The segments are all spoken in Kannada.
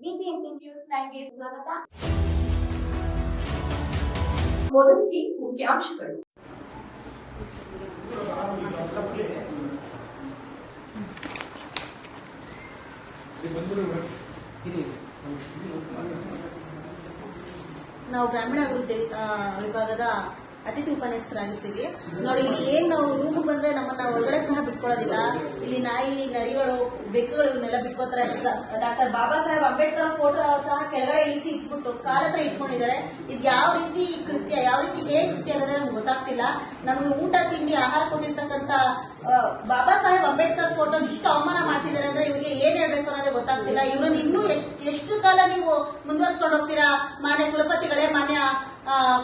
ಬಿಬಿಎಂಪಿ ನ್ಯೂಸ್ ಸ್ವಾಗತ. ಮೊದಲಿಗೆ ಮುಖ್ಯಾಂಶಗಳು. ನಾವು ಗ್ರಾಮೀಣ ಅಭಿವೃದ್ಧಿ ಆ, ವಿಭಾಗದ ಅತಿಥಿ ಉಪನ್ಯಾಸಕರಾಗಿರ್ತೀವಿ. ನೋಡಿ, ಇಲ್ಲಿ ಏನ್ ನಾವು ರೂಮ್ ಬಂದ್ರೆ ನಮ್ಮನ್ನ ಒಳಗಡೆ ಸಹ ಬಿಟ್ಕೊಳ್ಳೋದಿಲ್ಲ. ಇಲ್ಲಿ ನಾಯಿ, ನರಿಗಳು, ಬೆಕ್ಕುಗಳು ಇವನ್ನೆಲ್ಲ ಬಿಟ್ಕೋತಾರೆ ಡಾಕ್ಟರ್ ಬಾಬಾ ಸಾಹೇಬ್ ಅಂಬೇಡ್ಕರ್ ಫೋಟೋ ಸಹ ಕೆಳಗಡೆ ಇಳಿಸಿ ಇಟ್ಬಿಟ್ಟು, ಕಾಲ ಹತ್ರ ಇಟ್ಕೊಂಡಿದ್ದಾರೆ. ಇದು ಯಾವ ರೀತಿ ಕೃತ್ಯ, ಯಾವ ರೀತಿ ಹೇಗೆ ಕೃತ್ಯ ಅನ್ನೋದ್ರೆ ನಮ್ಗೆ ಗೊತ್ತಾಗ್ತಿಲ್ಲ. ನಮಗೆ ಊಟ, ತಿಂಡಿ, ಆಹಾರ ಕೊಟ್ಟಿರ್ತಕ್ಕಂಥ ಬಾಬಾ ಸಾಹೇಬ್ ಅಂಬೇಡ್ಕರ್ ಫೋಟೋ ಇಷ್ಟು ಅವಮಾನ ಮಾಡ್ತಿದ್ದಾರೆ ಅಂದ್ರೆ ಇವ್ರಿಗೆ ಏನ್ ಹೇಳ್ಬೇಕು ಅನ್ನೋದೇ ಗೊತ್ತಾಗ್ತಿಲ್ಲ. ಇವ್ರನ್ನ ಇನ್ನೂ ಎಷ್ಟು ಎಷ್ಟು ಕಾಲ ನೀವು ಮುಂದುವರ್ಸ್ಕೊಂಡು ಹೋಗ್ತೀರಾ? ಮಾನ್ಯ ಕುಲಪತಿಗಳೇ, ಮಾನ್ಯ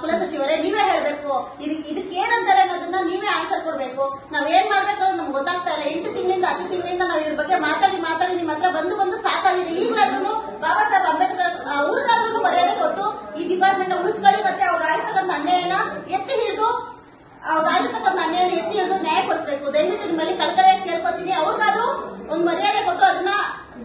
ಕುಲಸಚಿವರೇ ನೀವೇ ಹೇಳ್ಬೇಕು. ಇದಕ್ಕೆ ಇದಕ್ಕೆ ಏನಂತಾರೆ ಅನ್ನೋದನ್ನ ನೀವೇ ಆನ್ಸರ್ ಕೊಡ್ಬೇಕು. ನಾವ್ ಏನ್ ಮಾಡ್ಬೇಕು ನಮ್ಗೆ ಗೊತ್ತಾಗ್ತಾ ಇಲ್ಲ. ಎಂಟು ತಿಂಗಳಿಂದ, ಹತ್ತು ತಿಂಗಳಿಂದ ನಾವು ಇದ್ರ ಬಗ್ಗೆ ಮಾತಾಡಿ ಮಾತಾಡಿ ನಿಮ್ಮ ಹತ್ರ ಬಂದು ಬಂದು ಸಾಕಾಗಿದೆ. ಈಗಲಾದ್ರೂ ಬಾಬಾ ಸಾಹೇಬ್ ಅಂಬೇಡ್ಕರ್ ಅವ್ರಿಗಾದ್ರೂ ಮರ್ಯಾದೆ ಕೊಟ್ಟು ಈ ಡಿಪಾರ್ಟ್ಮೆಂಟ್ ಉಳಿಸ್ಕೊಳ್ಳಿ ಮತ್ತೆ ಅವ್ರ ಆಗಿರ್ತಕ್ಕಂಥ ಅನ್ಯಾಯನ ಎತ್ತಿ ಹಿಡಿದು ಅವ್ರ ಆಗಿರ್ತಕ್ಕಂಥ ಅನ್ಯಾಯನ ಎತ್ತಿ ಹಿಡಿದು ನ್ಯಾಯ ಕೊಡಿಸ್ಬೇಕು. ದಯವಿಟ್ಟು ನಿಮ್ಮಲ್ಲಿ ಕಲ್ಕಳೆ ಕೇಳ್ಕೊತೀನಿ. ಅವ್ರಿಗಾದ್ರೂ ಒಂದು ಮರ್ಯಾದೆ ಕೊಟ್ಟು ಅದನ್ನ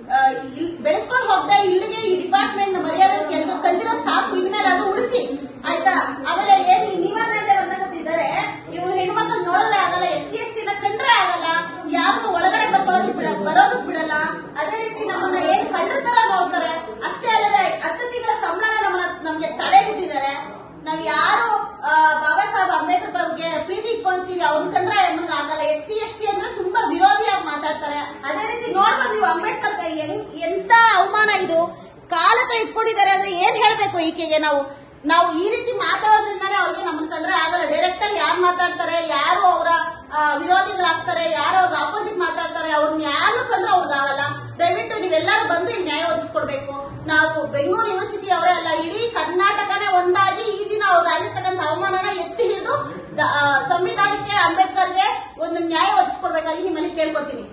ಆ, ಇಲ್- ಬೆಳೆಸ್ಕೊಂಡು ಹೋಗ್ತಾ ಇಲ್ಲಿಗೆ ಈ ಡಿಪಾರ್ಟ್ಮೆಂಟ್ ಮರ್ಯಾದೆ ಕೆಲ್ಸ ಕಲ್ದಿರೋ ಸಾಕು ಇನ್ಮೇಲೆ ಅದು ಉಳಿಸಿ ಆಯ್ತಾ ಆಮೇಲೆ ಏನ್ ನೀವಾದ್ರೆ ಅಂತಕತ್ತಿದ್ದಾರೆ ಇವ್ರು ಹೆಣ್ಮಕ್ಳು ನೋಡಿದ್ರೆ ಆಗಲ್ಲ ಎಸ್ ಸಿ ಎಸ್ ಟಿನ ಕಂಡ್ರೆ ಆಗಲ್ಲ ಯಾವ್ದು ಒಳಗಡೆ ಬರ್ಕೊಳ್ಳೋದು ಬಿಡ ಬರೋದಕ್ ಬಿಡಲ್ಲ ಅದೇ ರೀತಿ ನಮ್ಮನ್ನ ಏನ್ ಕಳ್ಳರ ತರ ನೋಡ್ತಾರೆ ಅಷ್ಟೇ ಅಲ್ಲದೆ ಹತ್ತು ತಿಂಗಳ ಸಂಬಳನ ನಮ್ಮನ್ನ ನಮ್ಗೆ ತಡೆ ಬಿಟ್ಟಿದ್ದಾರೆ ನಾವ್ ಯಾರು ಆ, ಬಾಬಾ ಸಾಹೇಬ್ ಅಂಬೇಡ್ಕರ್ ಬಗ್ಗೆ ಪ್ರೀತಿ ಅವ್ರ ಕಂಡ್ರೆ ನಮ್ಗೆ ಆಗಲ್ಲ. ಎಸ್ ಸಿ, ಎಸ್ ಟಿ ಅಂದ್ರೆ ತುಂಬಾ ವಿರೋಧಿಯಾಗಿ ಮಾತಾಡ್ತಾರೆ. ಅದೇ ರೀತಿ ನೋಡ್ಬೋದು ನೀವು ಅಂಬೇಡ್ಕರ್ ಎಂತ ಅವಮಾನ ಇದು. ಕಾಲಕ್ಕೆ ಇಟ್ಕೊಂಡಿದ್ದಾರೆ ಅಂದ್ರೆ ಏನ್ ಹೇಳ್ಬೇಕು ಈಕೆಗೆ ನಾವು? ನಾವು ಈ ರೀತಿ ಮಾತಾಡೋದ್ರಿಂದಾನೇ ಅವ್ರಿಗೆ ನಮ್ಮನ್ನ ಕಂಡ್ರೆ ಆಗಲ್ಲ. ಡೈರೆಕ್ಟ್ ಆಗಿ ಯಾರು ಮಾತಾಡ್ತಾರೆ? ಯಾರು ಅವರ ವಿರೋಧಿಗಳಾಗ್ತಾರೆ? ಯಾರು ಅವ್ರ ಆಪೋಸಿಟ್ ಮಾತಾಡ್ತಾರೆ? ಅವ್ರನ್ನ ಯಾರು ಕಂಡ್ರೆ ಅವ್ರಿಗಾಗಲ್ಲ ದಯವಿಟ್ಟು ನೀವೆಲ್ಲರೂ ಬಂದು ಇಲ್ಲಿ ನ್ಯಾಯ ಒದಿಸ್ಕೊಡ್ಬೇಕು ನಾವು ಬೆಂಗಳೂರು ಯೂನಿವರ್ಸಿಟಿ ಅವರೇ ಅಲ್ಲ, ಇಡೀ ಕರ್ನಾಟಕನೇ ಒಂದಾಗಿ ಈ ದಿನ ಅವ್ರಾಗಿರ್ತಕ್ಕಂಥ ಅವಮಾನನ ಎತ್ತಿ ಹಿಡಿದು ದ- ನ್ಯಾಯ ಒದಗಿಸ್ಕೊಡ್ಬೇಕಾಗಿ ನಿಮ್ಮಲ್ಲಿ ಕೇಳ್ಕೊತೀನಿ.